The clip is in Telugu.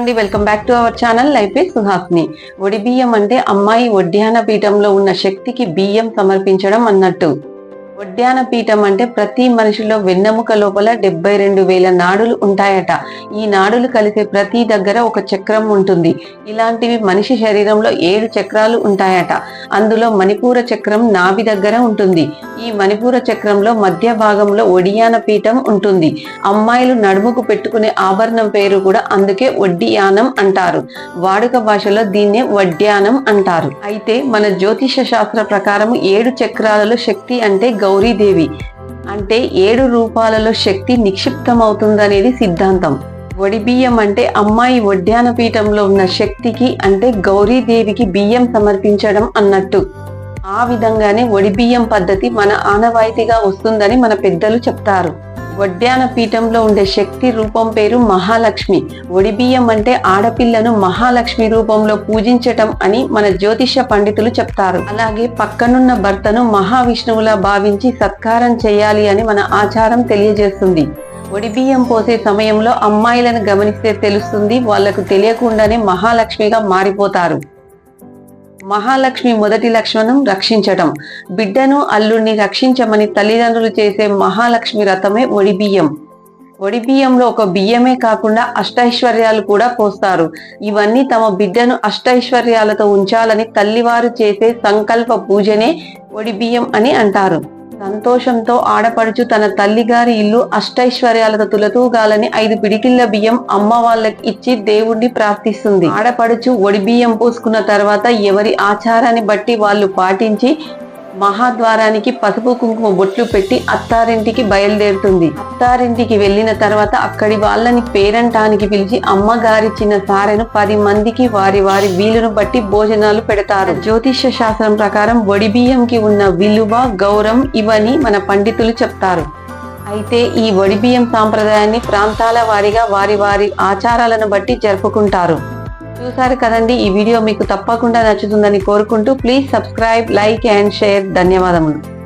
అండి welcome back to our channel life Suhasni. ఒడి బియ్యం అంటే అమ్మాయి ఒడ్యాన పీఠంలో ఉన్న శక్తికి బియ్యం సమర్పించడం అన్నట్టు. ఒడ్యాన పీఠం అంటే ప్రతి మనిషిలో వెన్నెముక లోపల డెబ్బై రెండు వేల నాడులు ఉంటాయట. ఈ నాడులు కలిసే ప్రతి దగ్గర ఒక చక్రం ఉంటుంది. ఇలాంటివి మనిషి శరీరంలో ఏడు చక్రాలు ఉంటాయట. అందులో మణిపూర చక్రం నాభి దగ్గర ఉంటుంది. ఈ మణిపూర చక్రంలో మధ్య భాగంలో ఒడియాన పీఠం ఉంటుంది. అమ్మాయిలు నడుముకు పెట్టుకునే ఆభరణం పేరు కూడా అందుకే వడ్డియానం అంటారు. వాడుక భాషలో దీన్నే వడ్యానం అంటారు. అయితే మన జ్యోతిష శాస్త్ర ప్రకారం ఏడు చక్రాలలో శక్తి అంటే గౌరీదేవి. అంటే ఏడు రూపాలలో శక్తి నిక్షిప్తమవుతుందనేది సిద్ధాంతం. వడి బియ్యం అంటే అమ్మాయి వడ్డ్యాన పీఠంలో ఉన్న శక్తికి అంటే గౌరీదేవికి బియ్యం సమర్పించడం అన్నట్టు. ఆ విధంగానే ఒడిబియ్యం పద్ధతి మన ఆనవాయితీగా వస్తుందని మన పెద్దలు చెప్తారు. వడ్డ్యాన పీఠంలో ఉండే శక్తి రూపం పేరు మహాలక్ష్మి. ఒడిబియ్యం అంటే ఆడపిల్లను మహాలక్ష్మి రూపంలో పూజించటం అని మన జ్యోతిష పండితులు చెప్తారు. అలాగే పక్కనున్న భర్తను మహావిష్ణువులా భావించి సత్కారం చేయాలి అని మన ఆచారం తెలియజేస్తుంది. ఒడిబియ్యం పోసే సమయంలో అమ్మాయిలను గమనిస్తే తెలుస్తుంది వాళ్ళకు తెలియకుండానే మహాలక్ష్మిగా మారిపోతారు. మహాలక్ష్మి మొదటి లక్ష్మణం రక్షించటం. బిడ్డను అల్లుడిని రక్షించమని తల్లిదండ్రులు చేసే మహాలక్ష్మి రథమే ఒడిబియ్యం ఒడిబియ్యంలో ఒక బియ్యమే కాకుండా అష్టైశ్వర్యాలు కూడా పోస్తారు. ఇవన్నీ తమ బిడ్డను అష్టైశ్వర్యాలతో ఉంచాలని తల్లివారు చేసే సంకల్ప పూజనే ఒడిబియ్యం అని అంటారు. సంతోషంతో ఆడపడుచు తన తల్లిగారి ఇల్లు అష్టైశ్వర్యాలతో తులతూగాలని ఐదు పిడికిళ్ళ బియ్యం అమ్మ వాళ్ళకి ఇచ్చి దేవుణ్ణి ప్రార్థిస్తుంది. ఆడపడుచు ఒడి బియ్యం పూసుకున్న తర్వాత ఎవరి ఆచారాన్ని బట్టి వాళ్ళు పాటించి మహాద్వారానికి పసుపు కుంకుమ బొట్లు పెట్టి అత్తారింటికి బయలుదేరుతుంది. అత్తారింటికి వెళ్ళిన తర్వాత అక్కడి వాళ్ళని పేరంటానికి పిలిచి అమ్మగారిచ్చిన సారెను పది మందికి వారి వారి వీలును బట్టి భోజనాలు పెడతారు. జ్యోతిష్య శాస్త్రం ప్రకారం ఒడి బియ్యంకి ఉన్న విలువ గౌరవం ఇవని మన పండితులు చెప్తారు. అయితే ఈ వడిబియ్యం సాంప్రదాయాన్ని ప్రాంతాల వారిగా వారి వారి ఆచారాలను బట్టి జరుపుకుంటారు. చూసారు కదండి ఈ వీడియో మీకు తప్పకుండా నచ్చుతుందని కోరుకుంటూ please subscribe like and share ధన్యవాదములు.